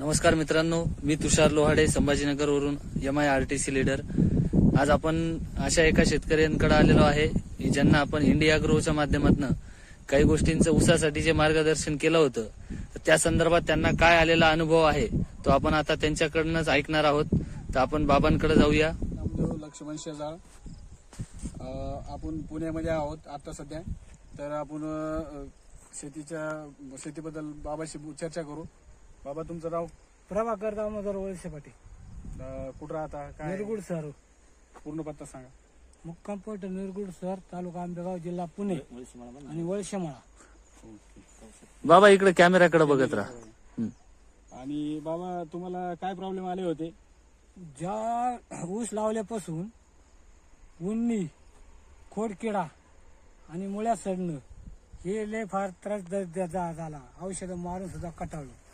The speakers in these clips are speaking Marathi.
नमस्कार मित्रांनो मी Tushar Lohade संभाजीनगरवरून M I R T C leader आज आपण अशा एका शेतकऱ्यांकडे आलेलो आहे की ज्यांना आपण इंडिया ग्रोच्या माध्यमातून काही गोष्टींचं उसासाठी जे मार्गदर्शन केलं होतं तर त्या संदर्भात त्यांना काय आलेला अनुभव आहे तो आपण आता त्यांच्याकडनंच ऐकणार आहोत. तर आपण बाबांकडे जाऊया. लक्ष्मण शेजाळ. आपण पुण्यामध्ये आहोत आता सध्या. तर आपण शेतीच्या शेतीबद्दल बाबाशी चर्चा करू. बाबा तुमचं नाव? प्रभाकर दामोदर वळसे पाटील. अ, कुठं राहता? काय? निरगुड सर. पूर्ण पत्ता सांगा. मुक्काम पोट निरगुड सर तालुका आंबेगाव जिल्हा पुणे. आणि वळशेमाळा बाबा इकडे कॅमेऱ्याकडे बघत राहा. आणि बाबा तुम्हाला काय प्रॉब्लेम आले होते? ज्या ऊस लावल्यापासून उन्नी खोडकिडा आणि मुळ्या सडणं हे लय फार त्रास द- द- जा- झाला. औषधं मारून सुद्धा कटाळलो.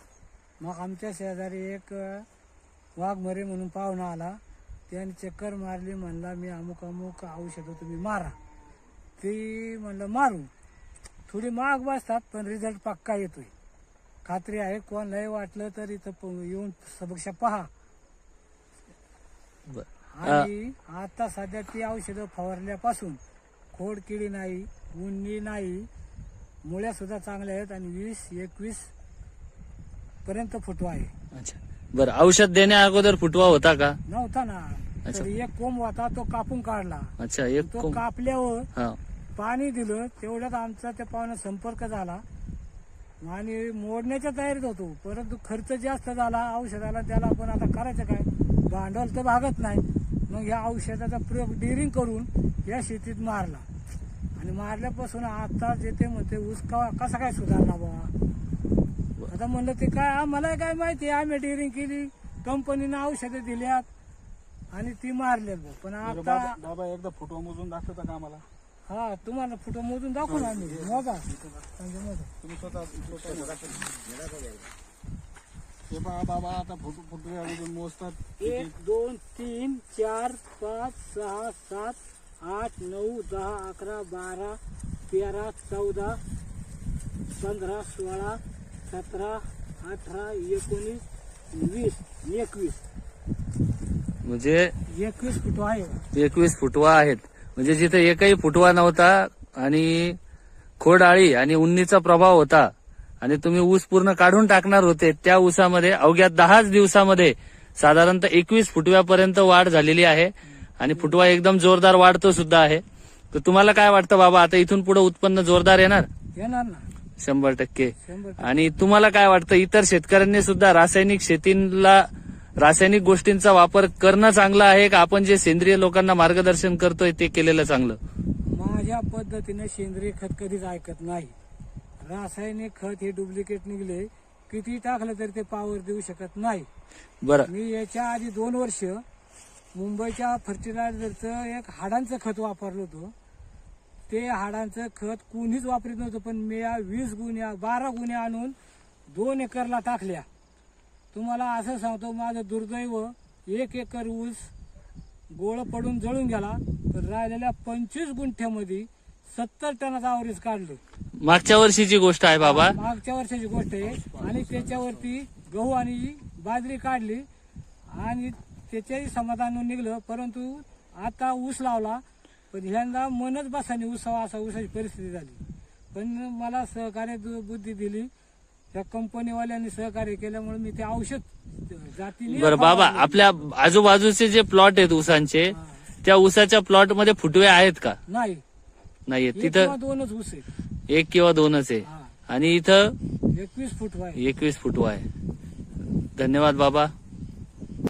मग आमच्या शेजारी एक वाघमरे म्हणून पाहुणा आला. त्याने चक्कर मारली म्हणला मी अमुक अमुक औषधं तुम्ही मारा. ती म्हणलं मारू. थोडी महाग बसतात पण रिझल्ट पक्का येतोय. खात्री आहे कोणालाही वाटलं तर इथं येऊन समक्ष पहा. आणि आता सध्या ती औषधं फवारल्यापासून खोडकिडी नाही उन्नी नाही मुळ्या सुद्धा चांगल्या आहेत. आणि वीस एकवीस पर्यंत फुटवा आहे. अच्छा. बरं औषध देण्या अगोदर फुटवा होता का? नव्हता ना. अच्छा. तर एक कोंब होता तो कापून काढला. अच्छा एक तो कोंब- कापल्यावर हा. पाणी दिलं तेवढ्यात आमचा त्या पाहुण्यात संपर्क झाला. आणि मोडण्याच्या तयारीत होतो. परंतु खर्च जास्त झाला औषधाला त्याला आपण आता करायचं काय? भांडवल तर भागत नाही. मग या औषधाचा प्रयोग डिरिंग करून या शेतीत मारला. आणि मारल्यापासून आता जे ते म्हणते ऊस का कसा काय सुधारला बाबा आता म्हणलं ते काय आम्हाला काय माहिती आम्ही डिरिंग केली कंपनीनं औषधं दिल्यात आणि ती बुवा. पण आता बाबा एकदा फोटो मोजून दाखवता का आम्हाला? हा तुम्हाला फोटो मोजून दाखवू ना आम्ही. मोजा. म्हणजे मोजा. तुम्ही स्वतः स्वतः हे पहा बाबा आता फोटो मोजतात. एक दोन तीन चार पाच सहा सात आठ नऊ दहा अकरा बारा तेरा चौदा पंधरा सोळा सतरा अठरा एकोणीस वीस एकवीस. म्हणजे एकवीस फुट आहे. एकवीस फुटवा आहेत. म्हणजे जिथे एकही फुटवा नव्हता आणि खोडाळी आणि उन्नीचा प्रभाव होता आणि तुम्ही ऊस पूर्ण काढून टाकणार होते त्या ऊसामध्ये अवघ्या दहाच दिवसामध्ये साधारणतः एकवीस फुटव्यापर्यंत वाढ झालेली आहे आणि फुटवा एकदम जोरदार वाढतो सुद्धा आहे. तर तुम्हाला काय वाटतं बाबा आता इथून पुढे उत्पन्न जोरदार येणार? येणार ना. शंभर टक्के. आणि तुम्हाला काय वाटतं इतर शेतकऱ्यांनी सुद्धा रासायनिक शेतीला रासायनिक गोष्टींचा वापर करणं चांगलं आहे का? आपण जे सेंद्रिय लोकांना मार्गदर्शन करतोय ते केलेलं चांगलं. माझ्या पद्धतीने सेंद्रिय खत कधीच ऐकत नाही. रासायनिक खत हे डुप्लिकेट निघले किती टाकलं तरी ते पावर देऊ शकत नाही. बरं. मी याच्या आधी दोन वर्ष मुंबईच्या फर्टिलायझरचं एक हाडांचं खत वापरलं होतं. ते हाडांचं खत कुणीच वापरत नव्हतं पण मी या वीस गुन्ह्या बारा गुन्ह्या आणून दोन एकरला टाकल्या. तुम्हाला असं सांगतो माझं दुर्दैव एक एकर ऊस गोळ पडून जळून गेला तर राहिलेल्या पंचवीस गुंठ्यामध्ये सत्तर टनाचा आवरेज काढलं. मागच्या वर्षीची गोष्ट आहे बाबा. मागच्या वर्षाची गोष्ट आहे. आणि त्याच्यावरती गहू आणि बाजरी काढली. आणि त्याच्याही समाधान निघलं परंतु आता ऊस लावला पण ह्यांना मनच बसाने ऊसावा असा ऊसाची परिस्थिती झाली. पण मला सहकार्य बुद्धी दिली. त्या कंपनीवाल्यांनी सहकार्य केल्यामुळे मी ते औषध जातीने बरं बाबा आपल्या आजूबाजूचे जे प्लॉट आहेत ऊसांचे त्या ऊसाच्या प्लॉटमध्ये फुटवे आहेत का? नाही. एक तिथं दोनच ऊस आहे एक किंवा दोनच आहे. आणि इथं एकवीस फूट आहे. एकवीस फुटवा आहे. धन्यवाद बाबा.